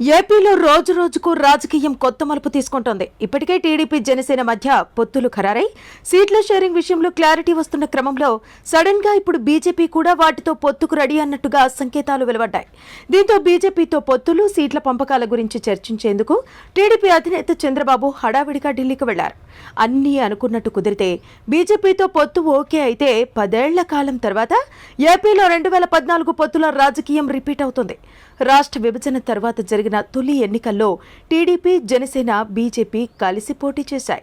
ఏపీలో రోజు రోజుకు రాజకీయం కొత్త మలుపు తీసుకుంటోంది. ఇప్పటికే టీడీపీ జనసేన మధ్య పొత్తులు ఖరారై సీట్ల షేరింగ్ విషయంలో క్లారిటీ వస్తున్న క్రమంలో సడన్గా ఇప్పుడు బీజేపీ కూడా వాటితో పొత్తుకు రెడీ అన్నట్టుగా సంకేతాలు వెలువడ్డాయి. దీంతో బీజేపీతో పొత్తులు సీట్ల పంపకాల గురించి చర్చించేందుకు టీడీపీ అధినేత చంద్రబాబు హడావిడిగా ఢిల్లీకి వెళ్ళారు. అన్నీ అనుకున్నట్టు కుదిరితే బీజేపీతో పొత్తు ఓకే అయితే పదేళ్ళ కాలం తర్వాత ఏపీలో రెండు వేల పద్నాలుగు పొత్తుల రాజకీయం రిపీట్ అవుతుంది. రాష్ట్ర విభజన తర్వాత జరిగిన తొలి ఎన్నికల్లో టీడీపీ జనసేన బీజేపీ కలిసి పోటీ చేశాయి.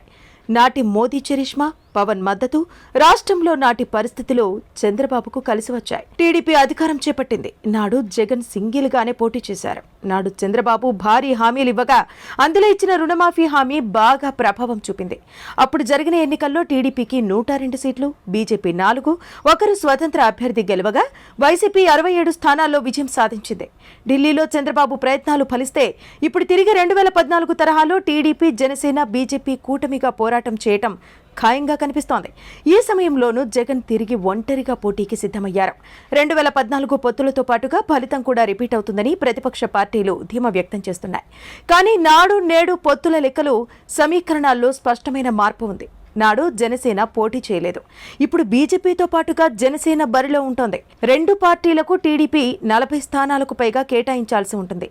నాటి మోదీ చరిష్మా పవన్ మద్దతు రాష్ట్రంలో నాటి పరిస్థితులు చంద్రబాబుకు కలిసి వచ్చాయి. టీడీపీ అధికారం చేపట్టింది. నాడు జగన్ సింగిల్ గానే పోటీ చేశారు. నాడు చంద్రబాబు భారీ హామీలు ఇవ్వగా అందులో ఇచ్చిన రుణమాఫీ హామీ బాగా ప్రభావం చూపింది. అప్పుడు జరిగిన ఎన్నికల్లో టీడీపీకి నూట రెండు సీట్లు బీజేపీ నాలుగు ఒకరు స్వతంత్ర అభ్యర్థి గెలవగా వైసీపీ అరవై ఏడు స్థానాల్లో విజయం సాధించింది. ఢిల్లీలో చంద్రబాబు ప్రయత్నాలు ఫలిస్తే ఇప్పుడు తిరిగి రెండు వేల పద్నాలుగు తరహాలో టీడీపీ జనసేన బీజేపీ కూటమిగా పోరాటం చేయటం ఖాయంగా కనిపిస్తోంది. ఈ సమయంలోనూ జగన్ తిరిగి ఒంటరిగా పోటీకి సిద్ధమయ్యారు. రెండు వేల పద్నాలుగు పొత్తులతో పాటుగా ఫలితం కూడా రిపీట్ అవుతుందని ప్రతిపక్ష పార్టీలు ధీమా వ్యక్తం చేస్తున్నాయి. కానీ నాడు నేడు పొత్తుల లెక్కలు సమీకరణాల్లో స్పష్టమైన మార్పు ఉంది. నాడు జనసేన పోటీ చేయలేదు. ఇప్పుడు బీజేపీతో పాటుగా జనసేన బరిలో ఉంటోంది. రెండు పార్టీలకు టీడీపీ నలభై స్థానాలకు పైగా కేటాయించాల్సి ఉంటుంది.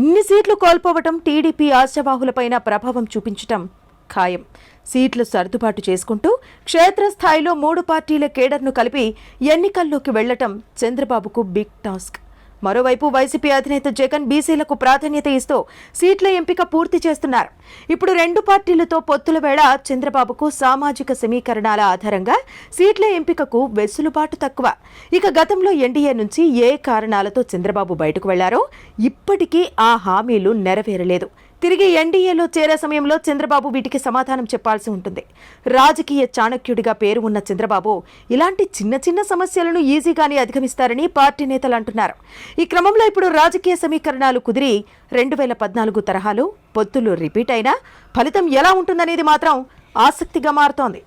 ఇన్ని సీట్లు కోల్పోవటం టీడీపీ ఆశావాహులపైన ప్రభావం చూపించటం ఖాయం. సీట్లు సర్దుబాటు చేసుకుంటూ క్షేత్రస్థాయిలో మూడు పార్టీల కేడర్ను కలిపి ఎన్నికల్లోకి వెళ్ళటం చంద్రబాబుకు బిగ్ టాస్క్. మరోవైపు వైసీపీ అధినేత జగన్ బీసీలకు ప్రాధాన్యత ఇస్తూ సీట్ల ఎంపిక పూర్తి చేస్తున్నారు. ఇప్పుడు రెండు పార్టీలతో పొత్తుల వేళ చంద్రబాబుకు సామాజిక సమీకరణాల ఆధారంగా సీట్ల ఎంపికకు వెసులుబాటు తక్కువ. ఇక గతంలో ఎన్డీఏ నుంచి ఏ కారణాలతో చంద్రబాబు బయటకు వెళ్ళారో ఇప్పటికీ ఆ హామీలు నెరవేరలేదు. తిరిగి ఎన్డీఏలో చేరే సమయంలో చంద్రబాబు వీటికి సమాధానం చెప్పాల్సి ఉంటుంది. రాజకీయ చాణక్యుడిగా పేరు ఉన్న చంద్రబాబు ఇలాంటి చిన్న చిన్న సమస్యలను ఈజీగానే అధిగమిస్తారని పార్టీ నేతలు అంటున్నారు. ఈ క్రమంలో ఇప్పుడు రాజకీయ సమీకరణాలు కుదిరి రెండు వేల పద్నాలుగు తరహాలో పొత్తులు రిపీట్ అయినా ఫలితం ఎలా ఉంటుందనేది మాత్రం ఆసక్తిగా మారుతోంది.